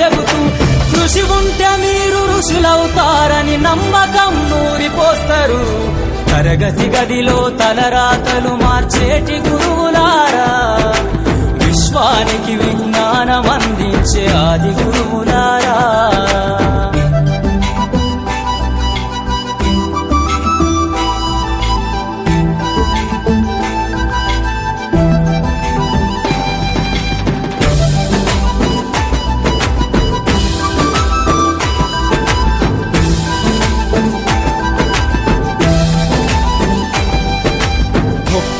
చెబుతూ కృషి ఉంటే మీరు ఋషులవుతారని నమ్మకం నూరిపోస్తారు. తరగతి గదిలో తలరాతలు మార్చేటి గురువులారా. విశ్వానికి విజ్ఞానం అందించే ఆది గురువు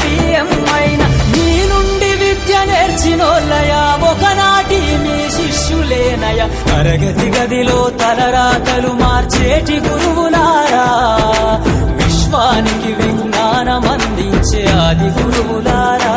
పిఎం మీ నుండి విద్య నేర్చినోళ్ళయా ఒకనాటి మీ శిష్యులేనయ తరగతి గదిలో తలరాతలు మార్చేటి గురువులారా విశ్వానికి విజ్ఞానం అందించే ఆది గురువులారా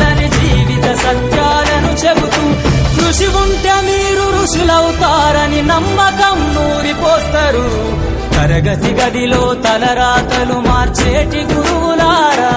తరగతి గదిలో తలరాతలు మార్చేటి గురువులారా.